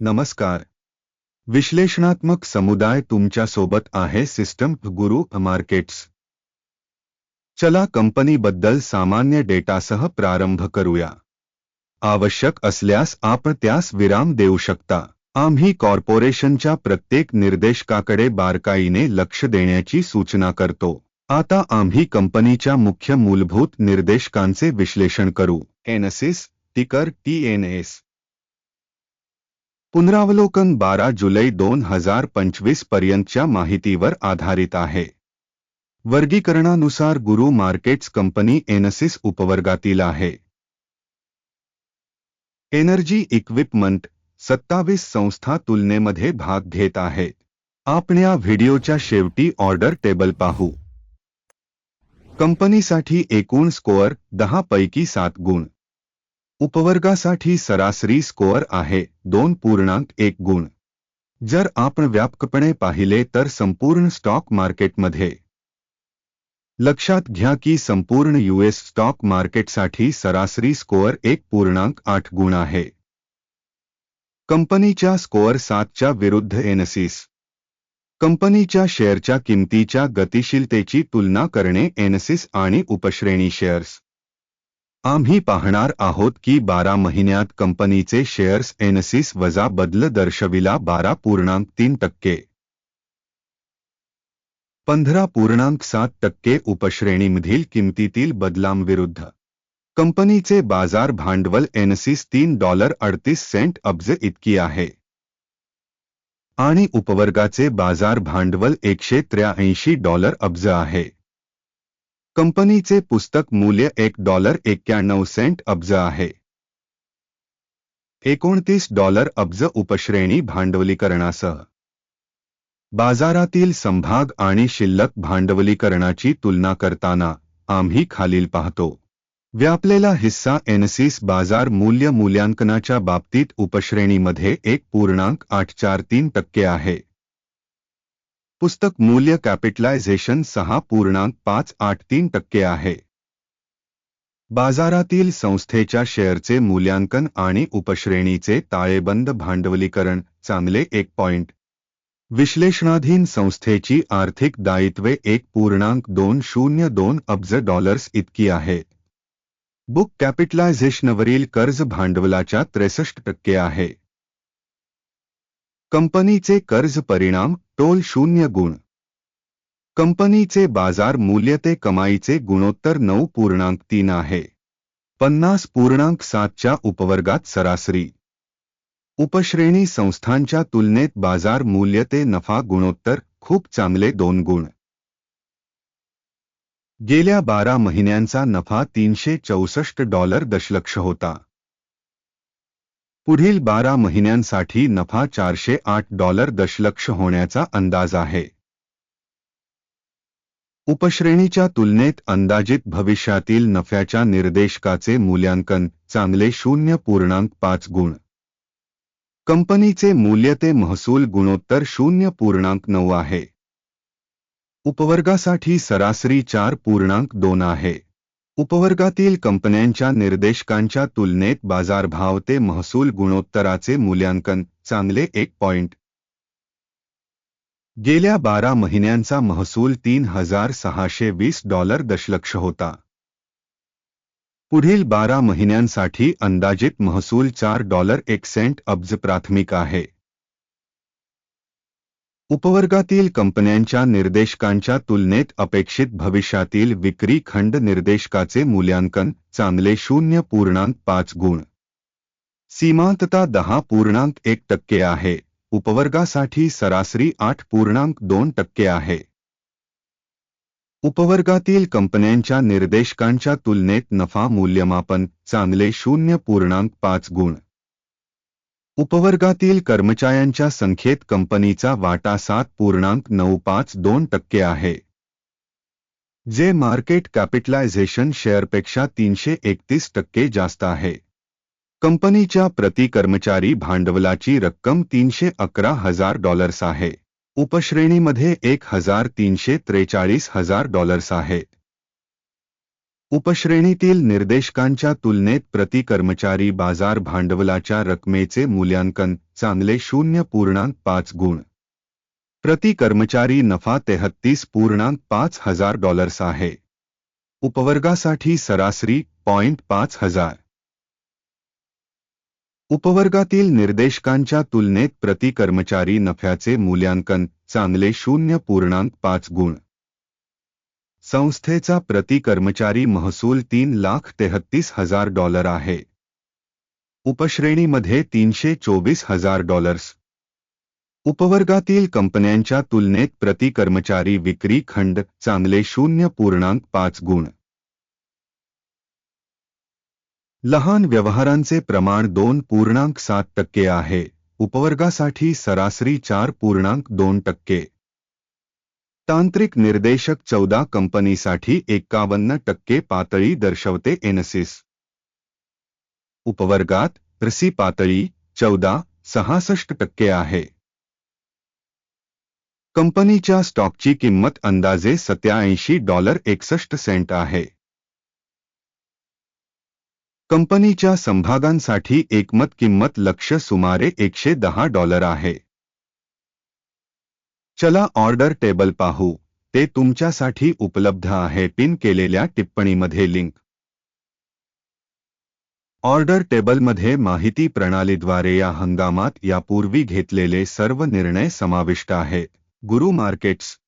नमस्कार. विश्लेषणात्मक समुदाय तुमच्या सोबत आहे सिस्टम गुरु मार्केट्स. चला कंपनीबद्दल सामान्य डेटासह प्रारंभ करूया. आवश्यक असल्यास आपण त्यास विराम देऊ शकता. आम्ही कॉर्पोरेशनच्या प्रत्येक निर्देशकाकडे बारकाईने लक्ष देण्याची सूचना करतो. आता आम्ही कंपनीच्या मुख्य मूलभूत निर्देशकांचे विश्लेषण करू. एनसिस टिकर टी एन एस पुनरावलोकन बारा जुलै दोन हजार पंचवीस पर्यंतच्या माहितीवर आधारित आहे. वर्गीकरणानुसार गुरु मार्केट्स कंपनी एनसिस उपवर्गातील आहे. एनर्जी इक्विपमेंट सत्तावीस संस्था तुलनेमध्ये भाग घेत आहेत आपण या व्हिडिओच्या शेवटी ऑर्डर टेबल पाहू. कंपनीसाठी एकूण स्कोअर दहा पैकी सात गुण. उपवर्गासाठी सरासरी स्कोअर आहे दोन पूर्णांक एक गुण. जर आपण व्यापकपणे पाहिले तर संपूर्ण स्टॉक मार्केटमध्ये. लक्षात घ्या की संपूर्ण यूएस स्टॉक मार्केटसाठी सरासरी स्कोअर एक पूर्णांक आठ गुण आहे. कंपनीच्या स्कोअर सातच्या विरुद्ध एनसीस कंपनीच्या शेअरच्या किमतीच्या गतिशीलतेची तुलना करणे एनसिस आणि उपश्रेणी शेअर्स. आम्ही पाहणार आहोत की बारा महिन्यात कंपनीचे शेअर्स एनसिस वजा बदल दर्शविला बारा पूर्णांक तीन टक्के. पंधरा पूर्णांक सात टक्के उपश्रेणीमधील किमतीतील बदलांविरुद्ध. कंपनीचे बाजार भांडवल एनसिस तीन डॉलर अडतीस सेंट अब्ज इतकी आहे. आणि उपवर्गाचे बाजार भांडवल एकशे त्र्याऐंशी डॉलर अब्ज आहे. कंपनीचे पुस्तक मूल्य एक डॉलर एक्क्याण्णव सेंट अब्ज आहे. एकोणतीस डॉलर अब्ज उपश्रेणी भांडवलीकरणासह. बाजारातील संभाग आणि शिल्लक भांडवलीकरणाची तुलना करताना आम्ही खालील पाहतो. व्यापलेला हिस्सा एनसीस बाजार मूल्य मूल्यांकनाच्या बाबतीत उपश्रेणीमध्ये एक पूर्णांक आठ चार तीन टक्के आहे. पुस्तक मूल्य कॅपिटलायझेशन सहा पूर्णांक पाच आठ तीन टक्के आहे. बाजारातील संस्थेच्या शेअरचे मूल्यांकन आणि उपश्रेणीचे ताळेबंद भांडवलीकरण चांगले एक पॉइंट. विश्लेषणाधीन संस्थेची आर्थिक दायित्वे एक पूर्णांक दोन शून्य दोन अब्ज डॉलर्स इतकी आहे. बुक कॅपिटलायझेशनवरील कर्ज भांडवलाच्या त्रेसष्ट टक्के आहे. कंपनीचे कर्ज परिणाम टोल शून्य गुण. कंपनीचे बाजार मूल्य ते कमाईचे गुणोत्तर नऊ पूर्णांक तीन आहे. पन्नास पूर्णांक सातच्या उपवर्गात सरासरी. उपश्रेणी संस्थांच्या तुलनेत बाजार मूल्य ते नफा गुणोत्तर खूप चांगले दोन गुण. गेल्या बारा महिन्यांचा नफा तीनशे चौसष्ट डॉलर दशलक्ष होता. पुढील बारा महिन्यांसाठी नफा चारशे आठ डॉलर दशलक्ष होण्याचा अंदाज आहे. उपश्रेणीच्या तुलनेत अंदाजित भविष्यातील नफ्याच्या निर्देशकाचे मूल्यांकन चांगले शून्य पूर्णांक पाच गुण. कंपनीचे मूल्य ते महसूल गुणोत्तर शून्य पूर्णांक नऊ आहे. उपवर्गासाठी सरासरी चार पूर्णांक दोन आहे. उपवर्गातील कंपन्यांच्या निर्देशकांच्या तुलनेत बाजारभाव ते महसूल गुणोत्तराचे मूल्यांकन चांगले एक पॉइंट गेल्या बारा महिन्यांचा महसूल तीन हजार सहाशे वीस डॉलर दशलक्ष होता. पुढील बारा महिन्यांसाठी अंदाजित महसूल चार डॉलर एक सेंट अब्ज प्राथमिक आहे. उपवर्गातील कंपन्यांच्या निर्देशकांच्या तुलनेत अपेक्षित भविष्यातील विक्री खंड निर्देशकाचे मूल्यांकन चांगले शून्य पूर्णांक पाच गुण. सीमांतता दहा पूर्णांक एक टक्के आहे. उपवर्गासाठी सरासरी आठ पूर्णांक दोन टक्के आहे. उपवर्गातील कंपन्यांच्या निर्देशकांच्या तुलनेत नफा मूल्यमापन चांगले शून्य पूर्णांक पाच गुण. उपवर्गातील कर्मचाऱ्यांच्या संख्येत कंपनीचा वाटा सात पूर्णांक नऊ पाच दोन टक्के आहे. जे मार्केट कॅपिटलायझेशन शेअरपेक्षा तीनशे एकतीस टक्के जास्त आहे. कंपनीच्या प्रति कर्मचारी भांडवलाची रक्कम तीनशे अकरा हजार डॉलर्स आहे. उपश्रेणीमध्ये एक हजार तीनशे त्रेचाळीस हजार डॉलर्स आहे. उपश्रेणीतील निर्देशकांच्या तुलनेत प्रति कर्मचारी बाजार भांडवलाच्या रकमेचे मूल्यांकन चांगले शून्य पूर्णांक पाच गुण. प्रति कर्मचारी नफा तेहत्तीस पूर्णांक पाच हजार डॉलर्स आहे. उपवर्गासाठी सरासरी पॉइंट पाच हजार. उपवर्गातील निर्देशकांच्या तुलनेत प्रति कर्मचारी नफ्याचे मूल्यांकन चांगले शून्य पूर्णांक पाच गुण. संस्थेचा प्रति कर्मचारी महसूल तीन लाख तेहत्तीस हजार डॉलर आहे. उपश्रेणीमध्ये तीनशे चोवीस हजार डॉलर्स. उपवर्गातील कंपन्यांच्या तुलनेत प्रति कर्मचारी विक्री खंड चांगले शून्य पूर्णांक पाच गुण. लहान व्यवहारांचे प्रमाण दोन पूर्णांक सात टक्के आहे. उपवर्गासाठी सरासरी चार पूर्णांक दोन टक्के. तांत्रिक निर्देशक चौदा कंपनीसाठी एकावन्न टक्के पातळी दर्शवते एनसिस. उपवर्गात रसी पातळी चौदा, सहासष्ट टक्के आहे. कंपनीच्या स्टॉकची किंमत अंदाजे सत्याऐंशी डॉलर एकसष्ट सेंट आहे. कंपनीच्या समभागांसाठी एकमत किंमत लक्ष सुमारे एकशे दहा डॉलर आहे. चला ऑर्डर टेबल पाहू. ते तुमच्यासाठी उपलब्ध आहे. पिन केलेल्या टिप्पणीमध्ये लिंक. ऑर्डर टेबलमध्ये माहिती प्रणालीद्वारे या हंगामात यापूर्वी घेतलेले सर्व निर्णय समाविष्ट आहेत गुरु मार्केट्स.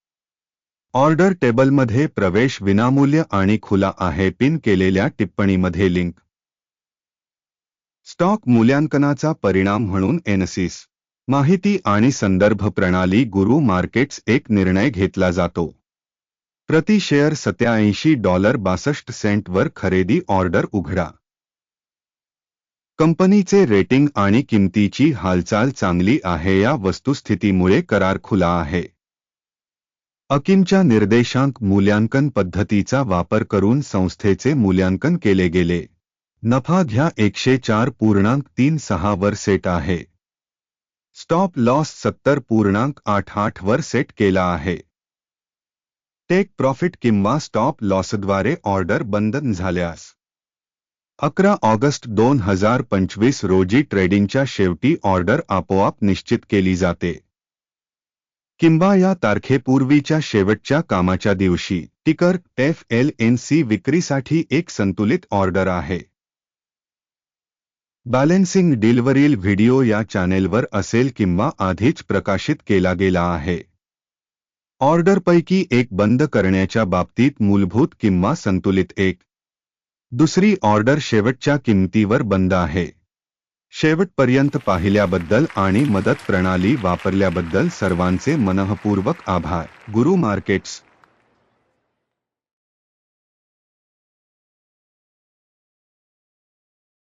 ऑर्डर टेबलमध्ये प्रवेश विनामूल्य आणि खुला आहे. पिन केलेल्या टिप्पणीमध्ये लिंक. स्टॉक मूल्यांकनाचा परिणाम म्हणून एनसीस. माहिती आणि संदर्भ प्रणाली गुरु मार्केट्स एक निर्णय घेतला जातो. प्रति शेअर सत्याऐंशी डॉलर बासष्ट सेंटवर खरेदी ऑर्डर उघडा. कंपनीचे रेटिंग आणि किंमतीची हालचाल चांगली आहे या वस्तुस्थितीमुळे करार खुला आहे. अकिमच्या निर्देशांक मूल्यांकन पद्धतीचा वापर करून संस्थेचे मूल्यांकन केले गेले. नफा घ्या एकशे चार पूर्णांक तीन सहा वर सेट आहे. स्टॉप लॉस सत्तर पूर्णांक आठ आठ वर सेट केला आहे. टेक प्रॉफिट किंवा स्टॉप लॉसद्वारे ऑर्डर बंद झाल्यास. अकरा ऑगस्ट दोन हज़ार पंचवीस रोजी ट्रेडिंगच्या शेवटी ऑर्डर आपोआप निश्चित केली जाते. किंवा या तारखेपूर्वीच्या शेवटच्या कामाच्या दिवशी टिकर एफ़ एल एन सी विक्रीसाठी एक संतुलित ऑर्डर आहे. बॅलेन्सिंग डीलवरील व्हिडिओ या चॅनेलवर असेल किंवा आधीच प्रकाशित केला गेला आहे. ऑर्डरपैकी एक बंद करण्याच्या बाबतीत मूलभूत किंवा संतुलित एक. दुसरी ऑर्डर शेवटच्या किंमतीवर बंद आहे. शेवटपर्यंत पाहिल्याबद्दल आणि मदत प्रणाली वापरल्याबद्दल सर्वांचे मनःपूर्वक आभार. गुरु मार्केट्स